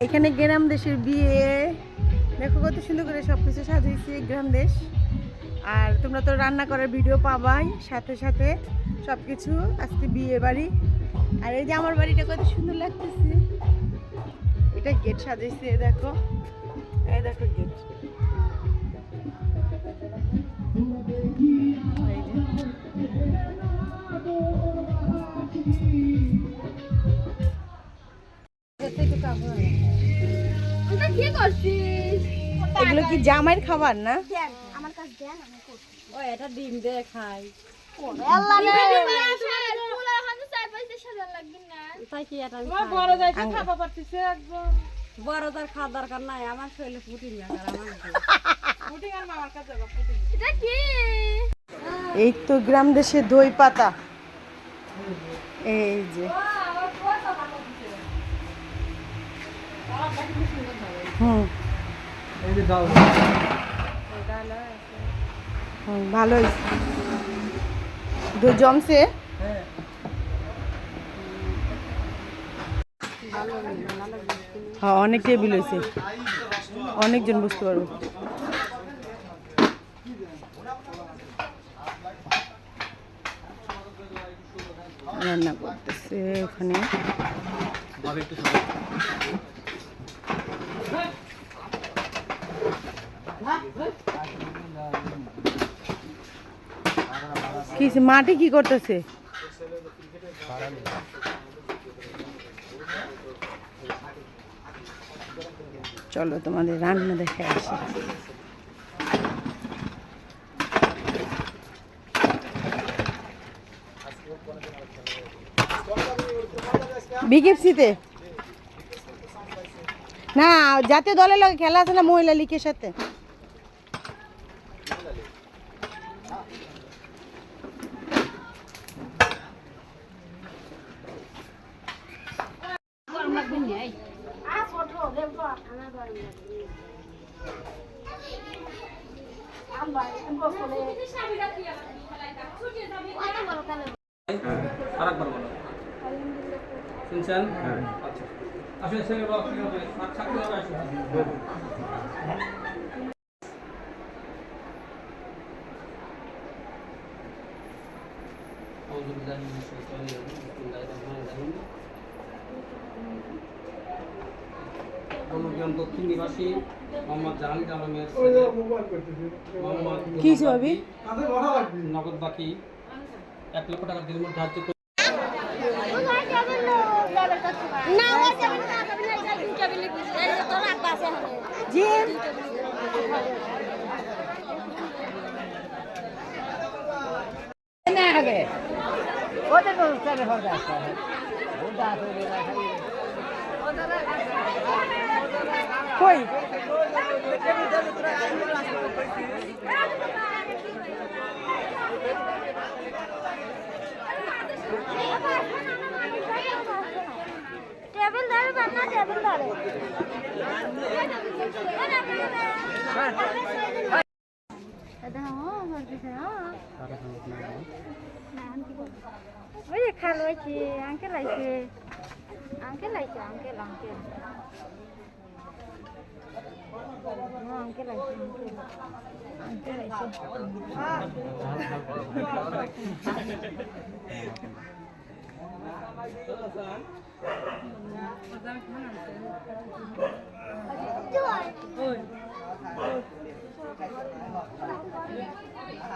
এখানে গ্রাম দেশের বিয়ে। দেখো কত সুন্দর করে সব কিছু সাজিয়েছি গ্রাম দেশ। আর তোমরা তো রান্না করার ভিডিও পাবাই, সাথে সাথে সব কিছু আজকে বিয়ে বাড়ি। আর এই যে আমার বাড়িটা কত সুন্দর লাগতেছে। এটা গেট সাজিয়েছে দেখো। এই দেখো গেট। কি জামাইয়ের খাবার না? আমার কাছে দেন আমি করছি। ও এটা ডিম দিয়ে খাই। বড় তার দরকার নাই আমার শরীরে পুটিন দরকার আমার এটা কি? এই তো গ্রাম দেশে দই পাতা। এই যে। হুম। হুম, ভালো হয়েছে। দই জমছে? হ্যাঁ। অনেক টেবিল হয়েছে। অনেকজন বুঝতে পারব। রান্না করতেছে ওখানে মাটি কি করতেছে? চলো তোমাদের রান্না দেখে আসি। বিকেএফসিতে? না, জাতীয় দলের লগে খেলা আছে না মহিলা লীগের সাথে? আরেকবার বলো শুনছেন আচ্ছা আসলে ছেলে বলো কি হবে আর থাকতে হবে আসলে أعوذ بالله من الشيطان الرجيم بسم الله الرحمن الرحيم দক্ষিণ নিবাসী মোহাম্মদ জাহাঙ্গীর আলমের ছেলে মোহাম্মদ কি? নগদ বাকি এক লক্ষ টাকা দিনের ধার্য যাবে কই? টেবিল ধরে বান্না টেবিল ধরে। ওই যে খাল হয়েছে আঙ্কেল আইছে আঙ্কেল আইছে আঙ্কেল আঙ্কেল আঙ্কেল আইছে আঙ্কেল আঙ্কেল আইছে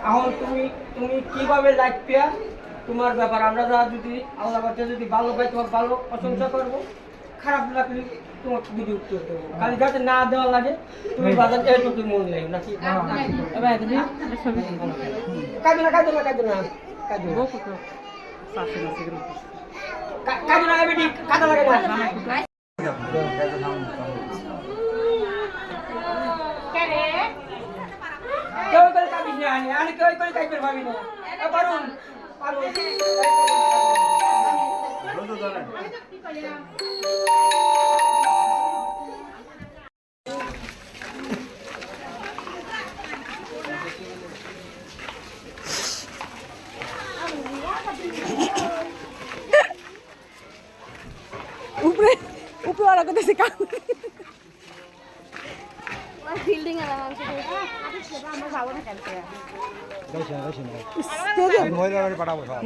এখন তুমি তুমি কীভাবে লাইফ পেয়া? তোমার ব্যাপার আমরা যা যদি আল্লাহ বাচ্চা যদি ভালো পাই তোমার ভালো প্রশংসা করব। খারাপ লাগলে তোমার ভিডিও উত্তর দেবো। খালি যাতে না দেওয়া লাগে তুমি বাজার মন নেই নাকি? এবার তুমি? কাজু না কাজু না কাজু না কাজু কাজু না বেটি কাজা লাগে না। আনি আনি কেউ করে ভাবি না এ পারুন পারুন উপরে উপরে ওরা করতেছে কাম বিল্ডিং এর কেউ যাবে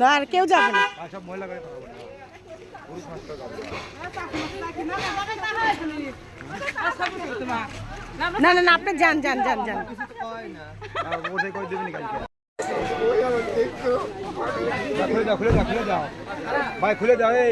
না আর কেউ যাবে না। সব মহিলা গাড়ি পাঠাবো পুরুষ মাস্টার না না না আপনি যান যান যান যান। আর ওঠে করে দেবেনি কালকে খুলে দাও খুলে দাও খুলে দাও। ভাই খুলে দাও এই।